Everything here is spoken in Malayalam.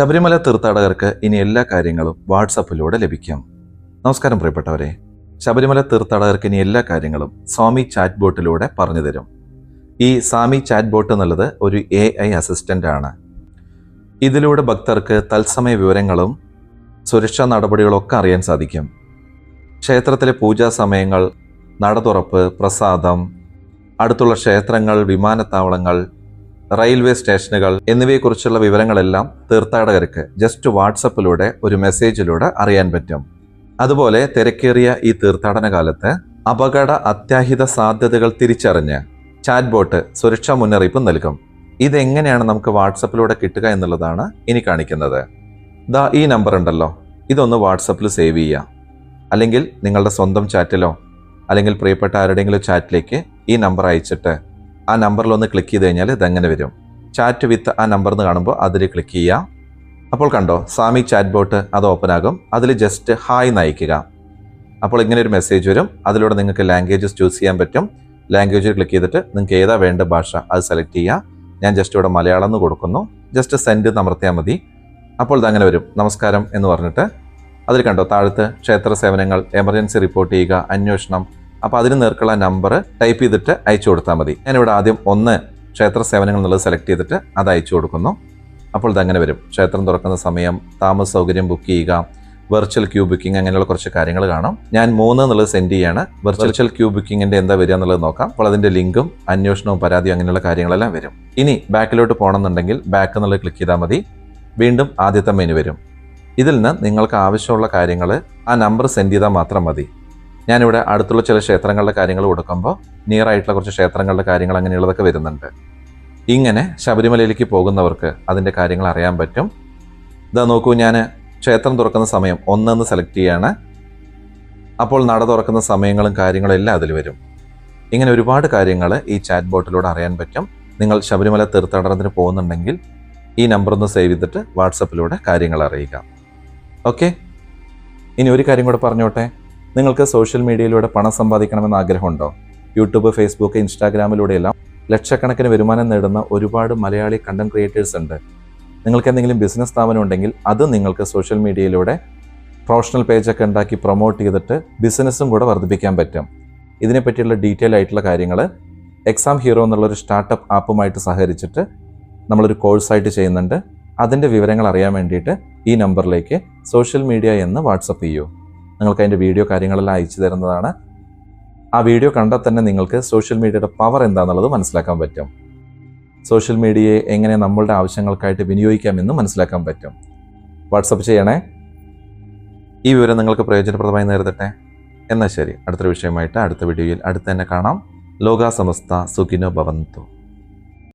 ശബരിമല തീർത്ഥാടകർക്ക് ഇനി എല്ലാ കാര്യങ്ങളും വാട്സപ്പിലൂടെ ലഭിക്കും. നമസ്കാരം പ്രിയപ്പെട്ടവരെ. ശബരിമല തീർത്ഥാടകർക്ക് ഇനി എല്ലാ കാര്യങ്ങളും സ്വാമി ചാറ്റ് ബോട്ടിലൂടെ പറഞ്ഞു തരും. ഈ സ്വാമി ചാറ്റ് ബോട്ട് എന്നുള്ളത് ഒരു എ ഐ അസിസ്റ്റന്റ് ആണ്. ഇതിലൂടെ ഭക്തർക്ക് തത്സമയ വിവരങ്ങളും സുരക്ഷാ നടപടികളൊക്കെ അറിയാൻ സാധിക്കും. ക്ഷേത്രത്തിലെ പൂജാ സമയങ്ങൾ നടതുറപ്പ് പ്രസാദം അടുത്തുള്ള ക്ഷേത്രങ്ങൾ വിമാനത്താവളങ്ങൾ റെയിൽവേ സ്റ്റേഷനുകൾ എന്നിവയെക്കുറിച്ചുള്ള വിവരങ്ങളെല്ലാം തീർത്ഥാടകർക്ക് ജസ്റ്റ് വാട്സപ്പിലൂടെ ഒരു മെസ്സേജിലൂടെ അറിയാൻ പറ്റും. അതുപോലെ തിരക്കേറിയ ഈ തീർത്ഥാടന കാലത്ത് അപകട അത്യാഹിത സാധ്യതകൾ തിരിച്ചറിഞ്ഞ് ചാറ്റ് ബോട്ട് സുരക്ഷാ മുന്നറിയിപ്പ് നൽകും. ഇതെങ്ങനെയാണ് നമുക്ക് വാട്സപ്പിലൂടെ കിട്ടുക എന്നുള്ളതാണ് ഇനി കാണിക്കുന്നത്. ദാ ഈ നമ്പർ ഉണ്ടല്ലോ. ഇതൊന്ന് വാട്സപ്പിൽ സേവ് ചെയ്യുക. അല്ലെങ്കിൽ നിങ്ങളുടെ സ്വന്തം ചാറ്റിലോ അല്ലെങ്കിൽ പ്രിയപ്പെട്ട ആരുടെയെങ്കിലും ചാറ്റിലേക്ക് ഈ നമ്പർ അയച്ചിട്ട് ആ നമ്പറിൽ ഒന്ന് ക്ലിക്ക് ചെയ്ത് കഴിഞ്ഞാൽ ഇതെങ്ങനെ വരും? ചാറ്റ് വിത്ത് ആ നമ്പർ എന്ന് കാണുമ്പോൾ അതിൽ ക്ലിക്ക് ചെയ്യാം. അപ്പോൾ കണ്ടോ സാമി ചാറ്റ് ബോട്ട് അത് ഓപ്പൺ ആകും. അതിൽ ജസ്റ്റ് ഹായ് നയിക്കുക. അപ്പോൾ ഇങ്ങനെ ഒരു മെസ്സേജ് വരും. അതിലൂടെ നിങ്ങൾക്ക് ലാംഗ്വേജസ് ചൂസ് ചെയ്യാൻ പറ്റും. ലാംഗ്വേജിൽ ക്ലിക്ക് ചെയ്തിട്ട് നിങ്ങൾക്ക് ഏതാ വേണ്ട ഭാഷ അത് സെലക്ട് ചെയ്യുക ഞാൻ ജസ്റ്റ് ഇവിടെ മലയാളം എന്ന് കൊടുക്കുന്നു. ജസ്റ്റ് സെൻഡ് അമർത്തിയാൽ മതി. അപ്പോൾ ഇതങ്ങനെ വരും. നമസ്കാരം എന്ന് പറഞ്ഞിട്ട്. അതിൽ കണ്ടോ താഴത്ത് ക്ഷേത്ര സേവനങ്ങൾ എമർജൻസി റിപ്പോർട്ട് ചെയ്യുക അന്വേഷണം അപ്പോൾ അതിന് നേർക്കുള്ള നമ്പർ ടൈപ്പ് ചെയ്തിട്ട് അയച്ചു കൊടുത്താൽ മതി. ഞാനിവിടെ ആദ്യം ഒന്ന് ക്ഷേത്ര സേവനങ്ങൾ എന്നുള്ളത് സെലക്ട് ചെയ്തിട്ട് അത് അയച്ചു കൊടുക്കുന്നു. അപ്പോൾ ഇതങ്ങനെ വരും. ക്ഷേത്രം തുറക്കുന്ന സമയം താമസ സൗകര്യം ബുക്ക് ചെയ്യുക വെർച്വൽ ക്യൂ ബുക്കിംഗ് അങ്ങനെയുള്ള കുറച്ച് കാര്യങ്ങൾ കാണാം. ഞാൻ മൂന്ന് എന്നുള്ളത് സെൻഡ് ചെയ്യാണ്. വെർച്വൽ ക്യൂ ബുക്കിങ്ങിന്റെ എന്താ വരിക എന്നുള്ളത് നോക്കാം. അപ്പോൾ അതിന്റെ ലിങ്കും അന്വേഷണവും പരാതിയും അങ്ങനെയുള്ള കാര്യങ്ങളെല്ലാം വരും. ഇനി ബാക്കിലോട്ട് പോകണമെന്നുണ്ടെങ്കിൽ ബാക്ക് എന്നുള്ളത് ക്ലിക്ക് ചെയ്താൽ മതി. വീണ്ടും ആദ്യത്തെ മെനു വരും. ഇതിൽ നിന്ന് നിങ്ങൾക്ക് ആവശ്യമുള്ള കാര്യങ്ങൾ ആ നമ്പർ സെൻഡ് ചെയ്താൽ മാത്രം മതി. ഞാനിവിടെ അടുത്തുള്ള ചില ക്ഷേത്രങ്ങളുടെ കാര്യങ്ങൾ കൊടുക്കുമ്പോൾ നിയർ ആയിട്ടുള്ള കുറച്ച് ക്ഷേത്രങ്ങളുടെ കാര്യങ്ങൾ അങ്ങനെയുള്ളതൊക്കെ വരുന്നുണ്ട്. ഇങ്ങനെ ശബരിമലയിലേക്ക് പോകുന്നവർക്ക് അതിന്റെ കാര്യങ്ങൾ അറിയാൻ പറ്റും. ഇതാ നോക്കൂ ഞാൻ ക്ഷേത്രം തുറക്കുന്ന സമയം ഒന്നെന്ന് സെലക്ട് ചെയ്യാണ്. അപ്പോൾ നട തുറക്കുന്ന സമയങ്ങളും കാര്യങ്ങളും എല്ലാം അതിൽ വരും. ഇങ്ങനെ ഒരുപാട് കാര്യങ്ങൾ ഈ ചാറ്റ് ബോട്ടിലൂടെ അറിയാൻ പറ്റും. നിങ്ങൾ ശബരിമല തീർത്ഥാടനത്തിന് പോകുന്നുണ്ടെങ്കിൽ ഈ നമ്പർ ഒന്ന് സേവ് ചെയ്തിട്ട് വാട്സപ്പിലൂടെ കാര്യങ്ങൾ അറിയിക്കാം ഓക്കെ ഇനി ഒരു കാര്യം കൂടെ പറഞ്ഞോട്ടെ? നിങ്ങൾക്ക് സോഷ്യൽ മീഡിയയിലൂടെ പണം സമ്പാദിക്കണമെന്ന് ആഗ്രഹമുണ്ടോ? യൂട്യൂബ് ഫേസ്ബുക്ക് ഇൻസ്റ്റാഗ്രാമിലൂടെയെല്ലാം ലക്ഷക്കണക്കിന് വരുമാനം നേടുന്ന ഒരുപാട് മലയാളി കണ്ടന്റ് ക്രിയേറ്റേഴ്സ് ഉണ്ട്. നിങ്ങൾക്ക് എന്തെങ്കിലും ബിസിനസ് സ്ഥാപനം ഉണ്ടെങ്കിൽ അത് നിങ്ങൾക്ക് സോഷ്യൽ മീഡിയയിലൂടെ പ്രൊഫഷണൽ പേജൊക്കെ ഉണ്ടാക്കി പ്രൊമോട്ട് ചെയ്തിട്ട് ബിസിനസ്സും കൂടെ വർദ്ധിപ്പിക്കാൻ പറ്റും. ഇതിനെപ്പറ്റിയുള്ള ഡീറ്റെയിൽ ആയിട്ടുള്ള കാര്യങ്ങൾ എക്സാം ഹീറോ എന്നുള്ളൊരു സ്റ്റാർട്ടപ്പ് ആപ്പുമായിട്ട് സഹകരിച്ചിട്ട് നമ്മളൊരു കോഴ്സായിട്ട് ചെയ്യുന്നുണ്ട്. അതിന്റെ വിവരങ്ങൾ അറിയാൻ വേണ്ടിയിട്ട് ഈ നമ്പറിലേക്ക് സോഷ്യൽ മീഡിയ എന്ന് വാട്സപ്പ് ചെയ്യൂ. നിങ്ങൾക്ക് അതിന്റെ വീഡിയോ കാര്യങ്ങളെല്ലാം അയച്ചു തരുന്നതാണ്. ആ വീഡിയോ കണ്ടാൽ തന്നെ നിങ്ങൾക്ക് സോഷ്യൽ മീഡിയയുടെ പവർ എന്താണെന്നുള്ളത് മനസ്സിലാക്കാൻ പറ്റും. സോഷ്യൽ മീഡിയയെ എങ്ങനെ നമ്മളുടെ ആവശ്യങ്ങൾക്കായിട്ട് വിനിയോഗിക്കാമെന്ന് മനസ്സിലാക്കാൻ പറ്റും. വാട്സപ്പ് ചെയ്യണേ. ഈ വിവരം നിങ്ങൾക്ക് പ്രയോജനപ്രദമായി നേരിടട്ടെ. എന്നാൽ ശരി അടുത്തൊരു വിഷയമായിട്ട് അടുത്ത വീഡിയോയിൽ അടുത്ത് തന്നെ കാണാം. ലോകാസമസ്ത സുഖിനോ ഭവന്തു.